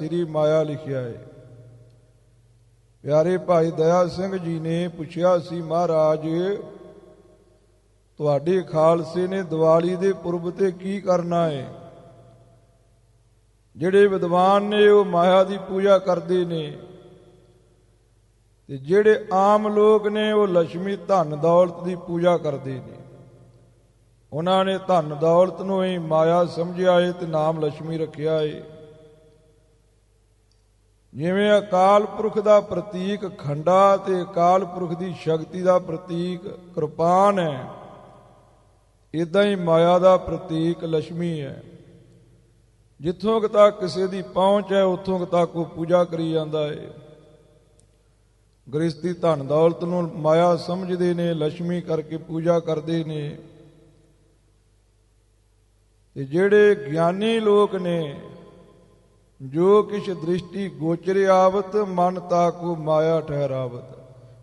ਸ੍ਰੀ ਮਾਇਆ ਲਿਖਿਆ ਹੈ ਪਿਆਰੇ ਭਾਈ ਦਇਆ ਸਿੰਘ ਜੀ ਨੇ ਪੁੱਛਿਆ ਸੀ, ਮਹਾਰਾਜ, ਤੁਹਾਡੇ ਖਾਲਸੇ ਨੇ ਦੀਵਾਲੀ ਦੇ ਪੁਰਬ ਤੇ ਕੀ ਕਰਨਾ ਹੈ ਜਿਹੜੇ ਵਿਦਵਾਨ ਨੇ ਉਹ ਮਾਇਆ ਦੀ ਪੂਜਾ ਕਰਦੇ ਨੇ। ਤੇ ਜਿਹੜੇ ਆਮ ਲੋਕ ਨੇ, ਉਹ ਲక్ష్ਮੀ ਧਨ ਦੌਲਤ ਦੀ ਪੂਜਾ ਕਰਦੇ ਨੇ। ਉਹਨਾਂ ਨੇ ਧਨ ਦੌਲਤ ਨੂੰ ਹੀ ਮਾਇਆ ਸਮਝਿਆ ਏ ਤੇ ਨਾਮ ਲక్ష్ਮੀ ਰੱਖਿਆ ਏ। ਜਿਵੇਂ ਅਕਾਲ ਪੁਰਖ ਦਾ ਪ੍ਰਤੀਕ ਖੰਡਾ ਤੇ ਅਕਾਲ ਪੁਰਖ ਦੀ ਸ਼ਕਤੀ ਦਾ ਪ੍ਰਤੀਕ ਕਿਰਪਾਨ ਹੈ ਇਦਾਂ ਹੀ ਮਾਇਆ ਦਾ ਪ੍ਰਤੀਕ ਲక్ష్ਮੀ ਹੈ। ਜਿੱਥੋਂ ਤੱਕ ਕਿਸੇ ਦੀ ਪਹੁੰਚ ਹੈ, ਉੱਥੋਂ ਤੱਕ ਉਹ ਪੂਜਾ ਕਰੀ ਜਾਂਦਾ ਹੈ ਗ੍ਰਸਤੀ ਧਨ ਦੌਲਤ ਨੂੰ ਮਾਇਆ ਸਮਝਦੇ ਨੇ ਲక్ష్ਮੀ ਕਰਕੇ ਪੂਜਾ ਕਰਦੇ ਨੇ। ਤੇ ਜਿਹੜੇ ਗਿਆਨੀ ਲੋਕ ਨੇ ਜੋ ਕਿਛ ਦ੍ਰਿਸ਼ਟੀ ਗੋਚਰ ਆਵਤ, ਮਨ ਤਾਕੂ ਮਾਇਆ ਠਹਿਰਾਵਤ।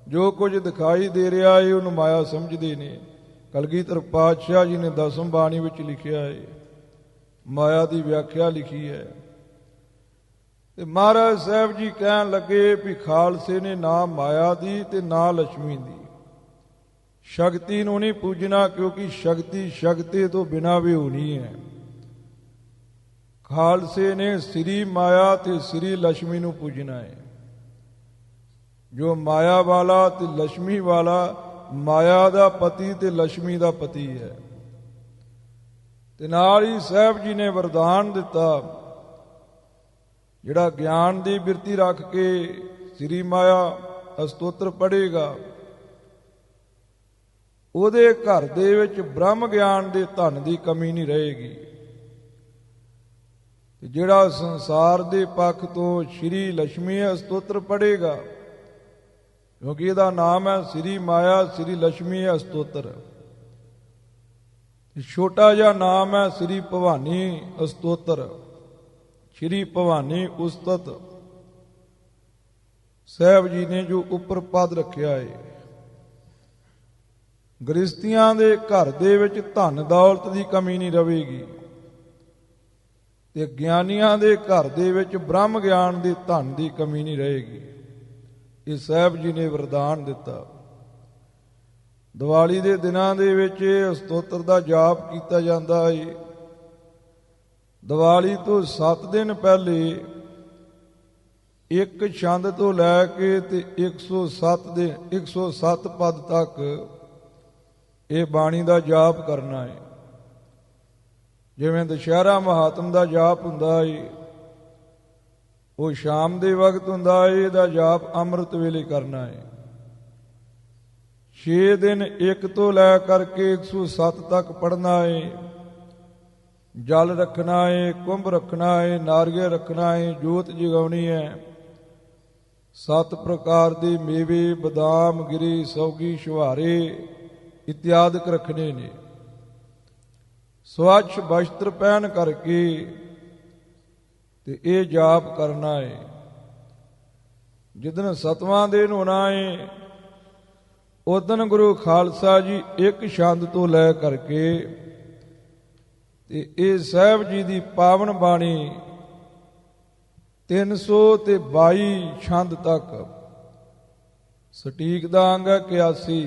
ਜੋ ਕੁਝ ਦਿਖਾਈ ਦੇ ਰਿਹਾ ਹੈ ਉਹਨੂੰ ਮਾਇਆ ਸਮਝਦੇ ਨੇ। ਕਲਗੀਧਰ ਪਾਤਸ਼ਾਹ ਜੀ ਨੇ ਦਸਮ ਬਾਣੀ ਵਿੱਚ ਲਿਖਿਆ ਹੈ ਮਾਇਆ ਦੀ ਵਿਆਖਿਆ ਲਿਖੀ ਹੈ। ਤੇ ਮਹਾਰਾਜ ਸਾਹਿਬ ਜੀ ਕਹਿਣ ਲੱਗੇ ਵੀ ਖਾਲਸੇ ਨੇ ਨਾ ਮਾਇਆ ਦੀ ਤੇ ਨਾ ਲక్ష్ਮੀ ਦੀ। ਸ਼ਕਤੀ ਨੂੰ ਨਹੀਂ ਪੂਜਣਾ, ਕਿਉਂਕਿ ਸ਼ਕਤੀ ਸ਼ਕਤੀ ਤੋਂ ਬਿਨਾ ਵੀ ਹੋਣੀ ਹੈ। ਖਾਲਸੇ ਨੇ ਸ੍ਰੀ ਮਾਇਆ ਤੇ ਸ੍ਰੀ ਲక్ష్ਮੀ ਨੂੰ ਪੂਜਣਾ ਹੈ। ਜੋ ਮਾਇਆ ਵਾਲਾ ਤੇ ਲక్ష్ਮੀ ਵਾਲਾ, ਮਾਇਆ ਦਾ ਪਤੀ ਤੇ ਲక్ష్ਮੀ ਦਾ ਪਤੀ ਹੈ। ਤੇ ਨਾਲ ਹੀ ਸਾਹਿਬ ਜੀ ਨੇ ਵਰਦਾਨ ਦਿੱਤਾ, ਜਿਹੜਾ ਗਿਆਨ ਦੀ ਬਿਰਤੀ ਰੱਖ ਕੇ ਸ੍ਰੀ ਮਾਇਆ ਅਸਤੋਤਰ ਪੜੇਗਾ ਉਹਦੇ ਘਰ ਦੇ ਵਿੱਚ ਬ੍ਰਹਮ ਗਿਆਨ ਦੇ ਧਨ ਦੀ ਕਮੀ ਨਹੀਂ ਰਹੇਗੀ। ਜਿਹੜਾ ਸੰਸਾਰ ਦੇ ਪੱਖ ਤੋਂ ਸ਼੍ਰੀ ਲక్ష్ਮੀ ਅਸਤੋਤਰ ਪੜੇਗਾ ਕਿਉਂਕਿ ਇਹਦਾ ਨਾਮ ਹੈ ਸ੍ਰੀ ਮਾਇਆ, ਸ੍ਰੀ ਲక్ష్ਮੀ ਅਸਤੋਤਰ ਛੋਟਾ ਜਿਹਾ ਨਾਮ ਹੈ ਸ੍ਰੀ ਭਵਾਨੀ ਅਸਤੋਤਰ ਸ੍ਰੀ ਭਵਾਨੀ ਉਸਤਤ ਸਾਹਿਬ ਜੀ ਨੇ ਜੋ ਉੱਪਰ ਪਦ ਰੱਖਿਆ ਹੈ ਗ੍ਰਸਤੀਆਂ ਦੇ ਘਰ ਦੇ ਵਿੱਚ ਧਨ ਦੌਲਤ ਦੀ ਕਮੀ ਨਹੀਂ ਰਹੇਗੀ। ਤੇ ਗਿਆਨੀਆਂ ਦੇ ਘਰ ਦੇ ਵਿੱਚ ਬ੍ਰਹਮ ਗਿਆਨ ਦੇ ਧਨ ਦੀ ਕਮੀ ਨਹੀਂ ਰਹੇਗੀ। ਇਹ ਸਾਹਿਬ ਜੀ ਨੇ ਵਰਦਾਨ ਦਿੱਤਾ। ਦੀਵਾਲੀ ਦੇ ਦਿਨਾਂ ਦੇ ਵਿੱਚ ਇਹ ਸਤੋਤਰ ਦਾ ਜਾਪ ਕੀਤਾ ਜਾਂਦਾ ਹੈ ਦੀਵਾਲੀ ਤੋਂ 7 ਦਿਨ ਪਹਿਲੇ ਇੱਕ ਛੰਦ ਤੋਂ ਲੈ ਕੇ ਤੇ 107 ਦੇ 107 ਪਦ ਤੱਕ ਇਹ ਬਾਣੀ ਦਾ ਜਾਪ ਕਰਨਾ ਹੈ ਜਿਵੇਂ ਦੁਸ਼ਹਿਰਾ ਮਹਾਤਮ ਦਾ ਜਾਪ ਹੁੰਦਾ ਏ, ਉਹ ਸ਼ਾਮ ਦੇ ਵਕਤ ਹੁੰਦਾ ਹੈ ਇਹਦਾ ਜਾਪ ਅੰਮ੍ਰਿਤ ਵੇਲੇ ਕਰਨਾ ਏ। 6 ਦਿਨ ਇੱਕ ਤੋਂ ਲੈ ਕਰਕੇ 107 ਤੱਕ ਪੜਨਾ ਏ, ਜਲ ਰੱਖਣਾ ਏ, ਕੁੰਭ ਰੱਖਣਾ ਏ, ਨਾਰੀਅਲ ਰੱਖਣਾ ਏ, ਜੋਤ ਜਗਾਉਣੀ ਹੈ ਸੱਤ ਪ੍ਰਕਾਰ ਦੇ ਮੇਵੇ, ਬਦਾਮ, ਗਿਰੀ, ਸੌਗੀ, ਸ਼ੁਹਾਰੇ, ਇਤਿਆਦਿਕ ਰੱਖਣੇ ਨੇ। ਸਵੱਛ ਵਸਤਰ ਪਹਿਨ ਕਰਕੇ ਤੇ ਇਹ ਜਾਪ ਕਰਨਾ ਹੈ ਜਿੱਦਨ ਸਤਵਾਂ ਦਿਨ ਹੋਣਾ ਹੈ ਉਦਨ ਗੁਰੂ ਖਾਲਸਾ ਜੀ ਇੱਕ ਛੰਦ ਤੋਂ ਲੈ ਕਰਕੇ ਤੇ ਇਹ ਸਾਹਿਬ ਜੀ ਦੀ ਪਾਵਨ ਬਾਣੀ 300 ਤੇ 22 ਛੰਦ ਤੱਕ ਸਟੀਕ ਦਾ ਅੰਗ ਹੈ 81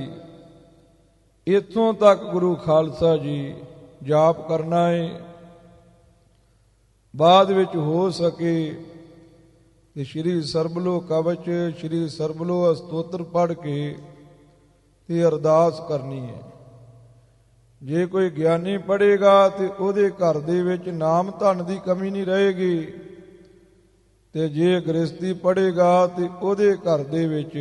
ਇਥੋਂ ਤੱਕ ਗੁਰੂ ਖਾਲਸਾ ਜੀ ਜਾਪ ਕਰਨਾ ਹੈ ਬਾਅਦ ਵਿੱਚ ਹੋ ਸਕੇ ਤੇ ਸ੍ਰੀ ਸਰਬਲੋ ਕਵਚ, ਸ੍ਰੀ ਸਰਬਲੋ ਅਸਤੋਤਰ ਪੜ੍ਹ ਕੇ ਤੇ ਅਰਦਾਸ ਕਰਨੀ ਹੈ ਜੇ ਕੋਈ ਗਿਆਨੀ ਪੜ੍ਹੇਗਾ ਤੇ ਉਹਦੇ ਘਰ ਦੇ ਵਿੱਚ ਨਾਮ ਧਨ ਦੀ ਕਮੀ ਨਹੀਂ ਰਹੇਗੀ ਤੇ ਜੇ ਗ੍ਰਸਤੀ ਪੜ੍ਹੇਗਾ ਤੇ ਉਹਦੇ ਘਰ ਦੇ ਵਿੱਚ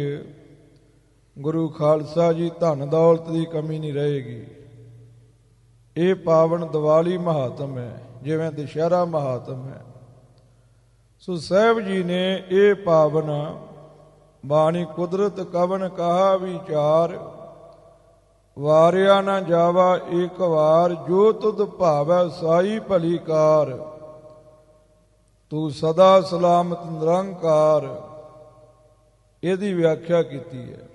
ਗੁਰੂ ਖਾਲਸਾ ਜੀ ਧਨ ਦੌਲਤ ਦੀ ਕਮੀ ਨਹੀਂ ਰਹੇਗੀ। ਇਹ ਪਾਵਨ ਦੀਵਾਲੀ ਮਹਾਤਮ ਹੈ, ਜਿਵੇਂ ਦੁਸ਼ਹਿਰਾ ਮਹਾਤਮ ਹੈ। ਸੋ ਸਾਹਿਬ ਜੀ ਨੇ ਇਹ ਪਾਵਨ ਬਾਣੀ ਕੁਦਰਤ ਕਵਨ ਕਹਾ ਵਿਚਾਰ, ਵਾਰਿਆ ਨਾ ਜਾਵਾ ਇੱਕ ਵਾਰ, ਜੋ ਤੁਧ ਭਾਵੈ ਸਾਈ ਭਲੀ ਕਾਰ। ਤੂੰ ਸਦਾ ਸਲਾਮਤ ਨਿਰੰਕਾਰ। ਇਹਦੀ ਵਿਆਖਿਆ ਕੀਤੀ ਹੈ।